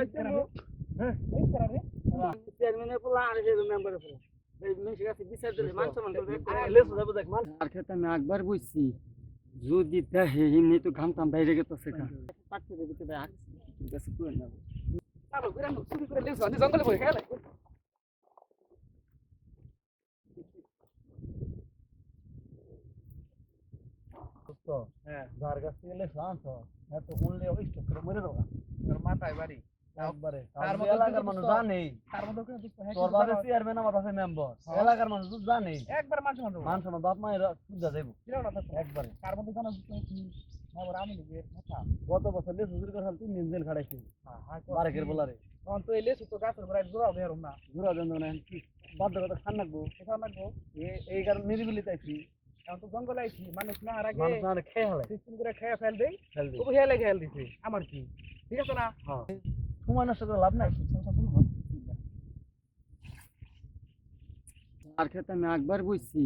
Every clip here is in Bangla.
আমি একবার বুঝছি যদি দেখে এমনি তো ঘাম টাম বাইরে গেছে সেটা তো জঙ্গলে বই খেয়াল হ্যাঁ যার কাছ থেকে আনছো এত মূল্যে অভিষ্ট করে মরে দেবো মাথায় বাড়ি একবারে এলাকার মানুষ জানেই। তার মধ্যে ওখানে তোর বাপের চেয়ারম্যান আমার বাপের মেম্বার এলাকার মানুষ জানেই। একবার মানুষ মানুষ মান সম্মান বাপ মায়ের সুদ্ধা দেবো। কীরকম না থাকতো? একবারে। তার মধ্যে জানা বুঝতে হয় আমি লিখে কথা। গত বছর লেস হুজুর কথা তিন দিন খাড়াইছি। বারেকের বলারে। তখন তো গাছের গোড়ায় জোড়াও বেরোম না। ঘুরা দেন না কি বাধ্য কথা খান লাগবো? এ- এই কারণে নিরিবিলি চাইছি। তো জঙ্গলে আইছি মানুষ না আর আগে মানুষ না খেয়ে হলে সিস্টেম করে খেয়ে ফেল দেই হেলদি তবু হেলে খেয়াল দিছে আমার কি? ঠিক আছে না? হ্যাঁ। সময় নষ্ট করে লাভ নাই আর খেতে আমি একবার বুঝছি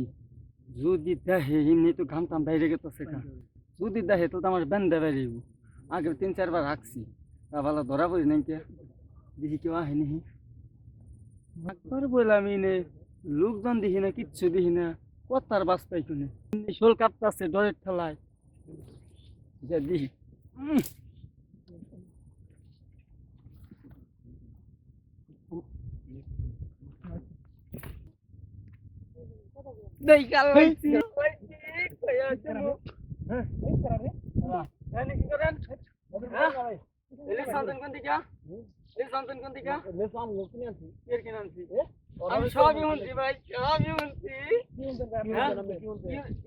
যদি দেখে এমনি তো ঘাম টাম বাইরে গেছে সেটা যদি দেখে তো আমার বেন্দা বেরিয়ে আগে তিন চারবার রাখছি তা ভালো ধরা পড়ি নাই কে, দেখি কেউ আহেনি একবার বললাম নে লোকজন দেখি না, কিচ্ছু দেখি না, কথার বাস পাই শুনে শোল কাঁপতাছে, ডরের ঠেলায়। যা দেখি উম। দেই কাল হইছি আমি সবই শুনছি ভাই সবই শুনছি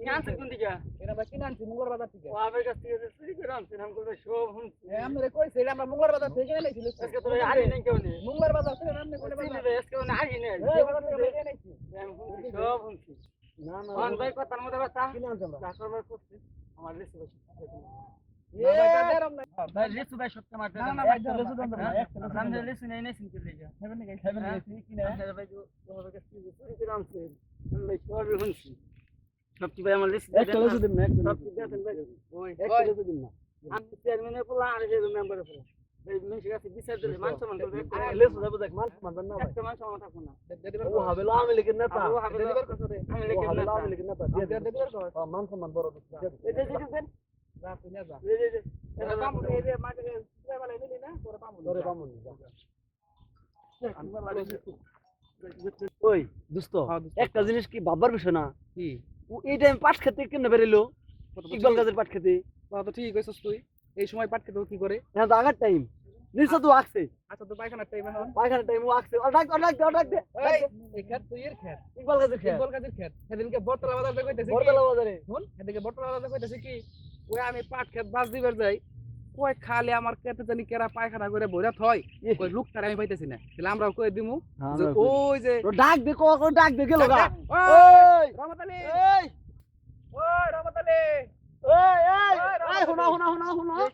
আনছেন কোন দিকে এরা বা কিনে আনছি মুঙ্গর বাজার থেকে বাবার কাছ থেকে যে চুরি করে আনছেন আমি বলব সব শুনছি আমরা কইছি এটা আমরা মুঙ্গর বাজার থেকে এনেছি আজকে তো ভাই নাই কেউ নেই মুঙ্গর বাজার থেকে আমরা কোনে বাজার আজকে নাই এই শুনছি সব শুনছি না না অন ভাই কথার মধ্যে কথা কিনে আনছি আমরা যা করবার করছি। আমার লিসু ভাই এ এরম না ভাই লিসু ভাই সত্য মারতে না, না, ভাই, একটা লিচু দেন তো ভাই, একটা লিচু আমি দেন। লিসু নেই নেই শুনতে লেগে হেভেন নাকি হেভেন গেছি কিনে আপনারা ভাই তো তোমাদের কাছ থেকে চুরি করে আনছেন আমি ভাই সবই শুনছি। সবটি ভাই আমার লিসু একটা লিচু দিন না, একটা ওই। দিন না। আমি চেয়ারম্যানের পোলা আর মেম্বারের পোলা মান সম্মান মান মান মান বড় ওই দোস্ত। হ্যাঁ, একটা জিনিস কি ভাববার বিষয় না? কি? এই টাইম পাট খেতে কেন বেরিলো ইকবাল গাছের পাট খেতে। ঠিক তুই। এই সময় পাট খেতে কি করে? হ্যাঁ তো আগার টাইম নিশ্চয় তো আসছে। আচ্ছা তো পায়খানার টাইম এখন? পায়খানা টাইম ও আসছে। ডাক ডাক ডাক এই খেত তুই এর খেত। ইকবাল গাছের খেয়ে ইকবাল কাজের খেত? সেদিনকে বটতলা বাজার থেকে কইতেছি বাজারে। শুন বটতলা বাজার কইতেছি কি ওই আমি পাট খেত বাস দিবার যাই কই খালি আমার খেতে জানি কেরা পায়খানা করে বইরা থয়। ওই লোকটার আমি পাইতেছি না। তাহলে আমরাও কই দিমু যে ওই যে ডাক দে কো ডাক দে গেল গা। ওই ওই। রহমত আলী ওই রহমত আলী এই এই এই হুনা হুনা হুনা হুনা হুনা আহা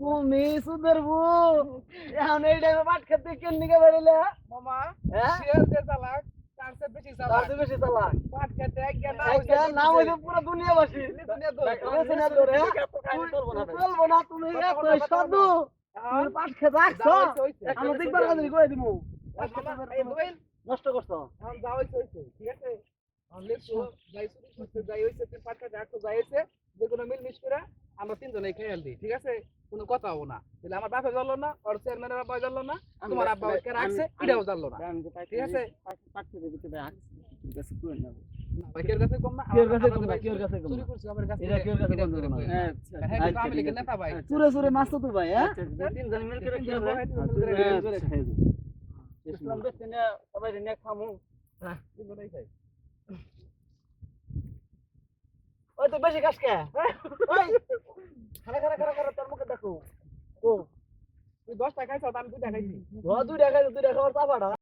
তুমি টাইমে পাট খেতে কেন নিকে বেরিলে মামা শেয়ার যে যা নষ্ট করছ এখন যা হইছে, হইছে, ঠিক আছে? হইছে, যেকোনো মিলমিশ করে আমরা তিনজনেই খেয়াল দিই, ঠিক আছে? কোনো কথা হব না। তাহলে আমার বাপে জানলো না, ওর চেয়ারম্যানের আব্বা জানলো না, তোমার আব্বা ওকে রাখছে, এটাও জানলো না। ঠিক আছে? চুরি চুরি। করে। হ্যাঁ, হ্যাঁ, মাছ তো ভাই হ্যাঁ তিনজন মিলে ইসলাম বেশ না সবাই নে খামু তিনজনেই খাই। ওই তো বেশি খাস কে ওই খারা খারা খারা খারা তোর মুখে দেখো ও তুই দশটা খাইছ আমি দুইটা খাইছি দুই দেখা দুই দেখা চাপাটা